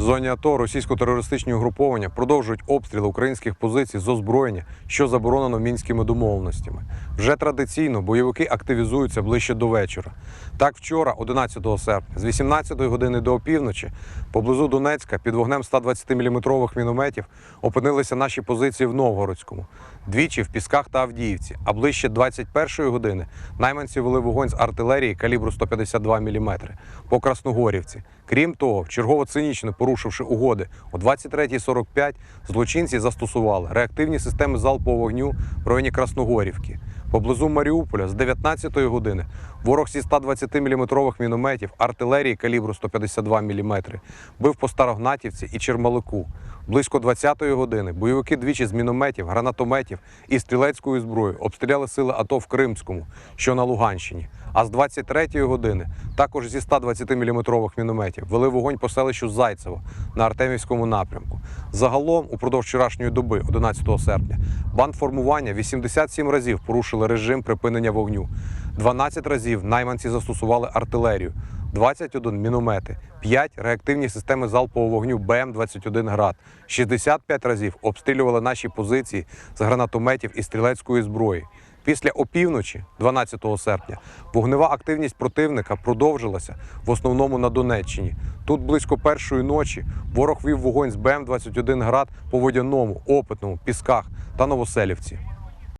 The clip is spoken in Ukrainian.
В зоні АТО російсько-терористичні угруповання продовжують обстріли українських позицій з озброєння, що заборонено мінськими домовленостями. Вже традиційно бойовики активізуються ближче до вечора. Так, вчора, 11 серпня, з 18 години до опівночі, поблизу Донецька під вогнем 120-мм мінометів опинилися наші позиції в Новгородському, двічі в Пісках та Авдіївці. А ближче 21 години найманці вели вогонь з артилерії калібру 152 мм по Красногорівці. Крім того, вчергово цинічно порушивши угоди о 23.45, злочинці застосували реактивні системи залпового вогню в районі Красногорівки. Поблизу Маріуполя з 19-ї години ворог зі 120-мм мінометів артилерії калібру 152 мм бив по Старогнатівці і Чермалику. Близько 20-ї години бойовики двічі з мінометів, гранатометів і стрілецькою зброєю обстріляли сили АТО в Кримському, що на Луганщині. А з 23-ї години також зі 120-мм мінометів вели вогонь по селищу Зайцево на Артемівському напрямку. Загалом, упродовж вчорашньої доби, 11 серпня, бандформування 87 разів порушили режим припинення вогню. 12 разів найманці застосували артилерію, 21 міномети, 5 реактивні системи залпового вогню БМ-21 «Град», 65 разів обстрілювали наші позиції з гранатометів і стрілецької зброї. Після опівночі, 12 серпня, вогнева активність противника продовжилася в основному на Донеччині. Тут близько першої ночі ворог вів вогонь з БМ-21 «Град» по водяному, опитному, пісках та Новоселівці.